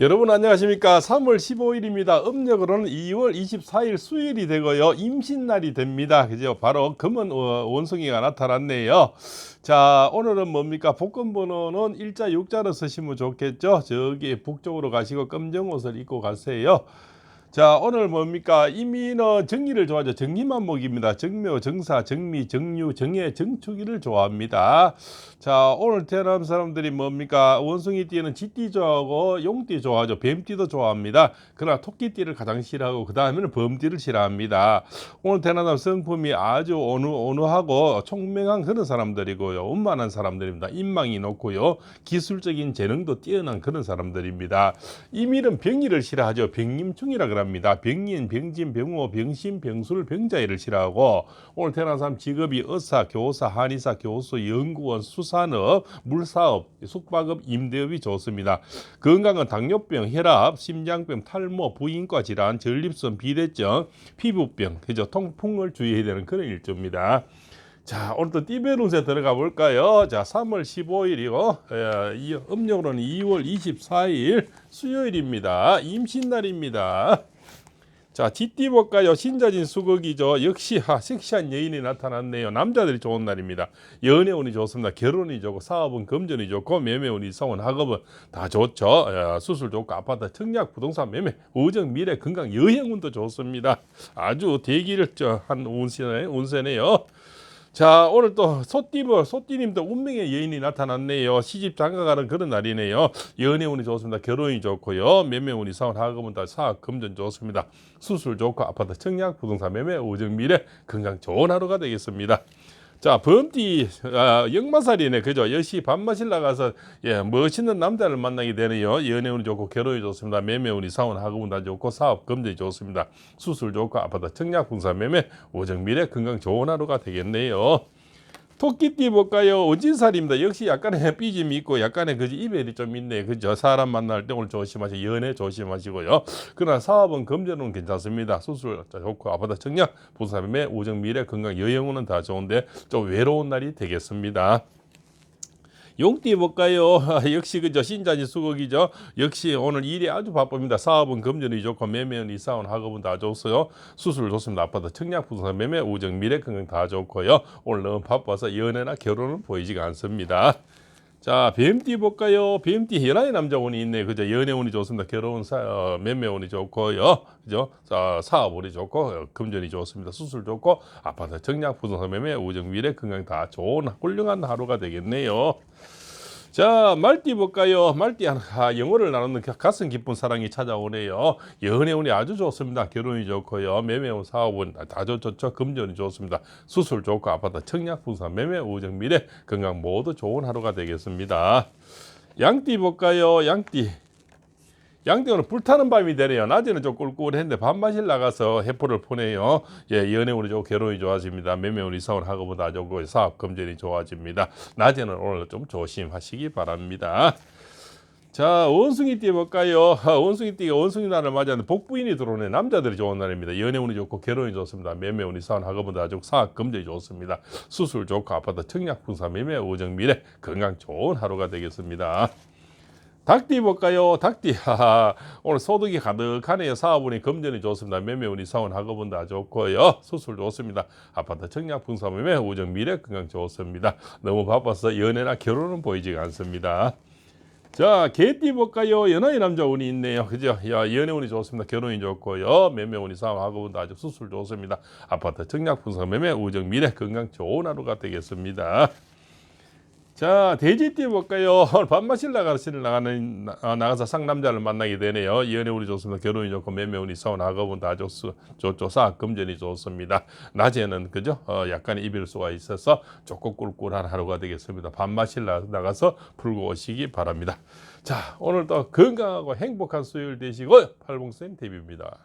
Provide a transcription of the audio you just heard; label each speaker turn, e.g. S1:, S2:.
S1: 여러분 안녕하십니까? 3월 15일입니다. 음력으로는 2월 24일 수요일이 되고요. 임신날이 됩니다. 그죠? 바로 금은 어, 원숭이가 나타났네요. 자 오늘은 뭡니까? 복권 번호는 일자 육자로 쓰시면 좋겠죠? 저기 북쪽으로 가시고 검정 옷을 입고 가세요 자 오늘 뭡니까? 이미는 정리를 좋아하죠. 정리만 먹입니다. 정묘 정사 정미 정유 정해 정축이를 좋아합니다. 자 오늘 태어난 사람들이 뭡니까? 원숭이 띠는 쥐띠 좋아하고 용띠 좋아하죠. 뱀띠도 좋아합니다. 그러나 토끼띠를 가장 싫어하고 그 다음에는 범띠를 싫어합니다. 오늘 태어난 성품이 아주 온유, 온유하고 총명한 그런 사람들이고요. 운만한 사람들입니다. 인망이 높고요. 기술적인 재능도 뛰어난 그런 사람들입니다. 이밀은 병리를 싫어하죠. 병림충이라 그 럽니다 병린 병진 병호 병신 병술 병자이를 싫어하고 오늘 태어난 사람 직업이 의사 교사 한의사 교수 연구원 수산업 물사업 숙박업 임대업이 좋습니다 건강은 당뇨병 혈압 심장병 탈모 부인과 질환 전립선 비대증 피부병 그죠 통풍을 주의해야 되는 그런 일조입니다 자, 오늘도 띠별 운세 들어가 볼까요? 자, 3월 15일이고, 에, 이 음력으로는 2월 24일 수요일입니다. 임신날입니다. 자, 쥐띠 볼까요? 신자진 수극이죠. 역시 하, 섹시한 여인이 나타났네요. 남자들이 좋은 날입니다. 연애운이 좋습니다. 결혼이 좋고, 사업은 금전이 좋고, 매매운이 성원, 학업은 다 좋죠. 에, 수술 좋고, 아파트, 청약, 부동산 매매, 우정, 미래, 건강, 여행운도 좋습니다. 아주 대기를 저, 한 운세네, 운세네요. 자 오늘 또 소띠버 소띠님도 운명의 여인이 나타났네요. 시집 장가가는 그런 날이네요. 연애 운이 좋습니다. 결혼이 좋고요. 매매 운이 사원 학업은 다 사업 금전 좋습니다. 수술 좋고 아파트 청약 부동산 매매 우정 미래 건강 좋은 하루가 되겠습니다 자 범띠 아, 역마살이네. 그죠? 여시 밥 마실 나가서 예 멋있는 남자를 만나게 되네요. 연애운이 좋고 결혼이 좋습니다. 매매운이 사원 학업은 다 좋고 사업 금전이 좋습니다. 수술 좋고 아파트 청약 부동산 매매 우정 미래 건강 좋은 하루가 되겠네요 토끼띠 볼까요? 은진살입니다. 역시 약간의 삐짐이 있고 약간의 그 이별이 좀 있네. 그죠? 사람 만날 때 오늘 조심하시고 연애 조심하시고요. 그러나 사업은 금전은 괜찮습니다. 수술 좋고 아파트 청약, 부산매 우정 미래 건강 여행운은 다 좋은데 좀 외로운 날이 되겠습니다. 용띠 볼까요? 역시 그저 신자지 수국이죠. 역시 오늘 일이 아주 바쁩니다. 사업은 금전이 좋고 매매는 이사원 학업은 다 좋고요. 수술 좋습니다. 아파트 청약 부동산 매매 우정 미래 건강 다 좋고요. 오늘 너무 바빠서 연애나 결혼은 보이지가 않습니다. 자, 뱀띠 볼까요? 뱀띠 연하의 남자운이 있네. 그죠? 연애운이 좋습니다. 결혼, 사, 어, 매매운이 좋고요. 그죠? 자, 사업운이 좋고, 어, 금전이 좋습니다. 수술 좋고, 아파트 청약, 부동산 매매, 우정, 미래, 건강 다 좋은 훌륭한 하루가 되겠네요. 자, 말띠 볼까요? 말띠 아, 영어를 나누는 가슴 깊은 사랑이 찾아오네요. 연애 운이 아주 좋습니다. 결혼이 좋고요. 매매운 사업은 다 좋죠. 금전이 좋습니다. 수술 좋고 아파트 청약 부산 매매 우정 미래 건강 모두 좋은 하루가 되겠습니다. 양띠 볼까요? 양띠 오늘 불타는 밤이 되네요. 낮에는 좀 꿀꿀했는데 밤마실 나가서 해포를 보내요. 예, 연애운이 좋고 결혼이 좋아집니다. 매매운 이 사원 학업은 다 좋고 사업 금전이 좋아집니다. 낮에는 오늘 좀 조심하시기 바랍니다. 자, 원숭이 띠 볼까요? 원숭이 띠가 원숭이 날을 맞이하는 복부인이 들어오네. 남자들이 좋은 날입니다. 연애운이 좋고 결혼이 좋습니다. 매매운이 사원 학업은 다 좋고 사업 금전이 좋습니다. 수술 좋고 아파트 청약 분사 매매 우정 미래 건강 좋은 하루가 되겠습니다. 닭띠 볼까요? 닭띠 하하, 오늘 소득이 가득하네요. 사업운이 금전이 좋습니다. 매매운이 사원 학업은 다 좋고요. 수술 좋습니다. 아파트 청약 분사 매매 우정 미래 건강 좋습니다. 너무 바빠서 연애나 결혼은 보이지가 않습니다. 자, 개띠 볼까요? 연하의 남자 운이 있네요. 그죠? 야, 연애 운이 좋습니다. 결혼이 좋고요. 매매 운이 사원 학업은 다 아주 수술 좋습니다. 아파트 청약 분사 매매 우정 미래 건강 좋은 하루가 되겠습니다. 자, 돼지띠 볼까요? 오늘 밥 마실 나가시는 나가는 나, 나가서 상남자를 만나게 되네요. 연애운이 좋습니다. 결혼이 좋고 매매 운이 사원 학업은 다 좋수 좋죠. 사업 금전이 좋습니다. 낮에는 그죠? 어, 약간의 이별수가 있어서 조금 꿀꿀한 하루가 되겠습니다. 밥 마실 나, 나가서 풀고 오시기 바랍니다. 자, 오늘도 건강하고 행복한 수요일 되시고 팔봉쌤 데뷔입니다.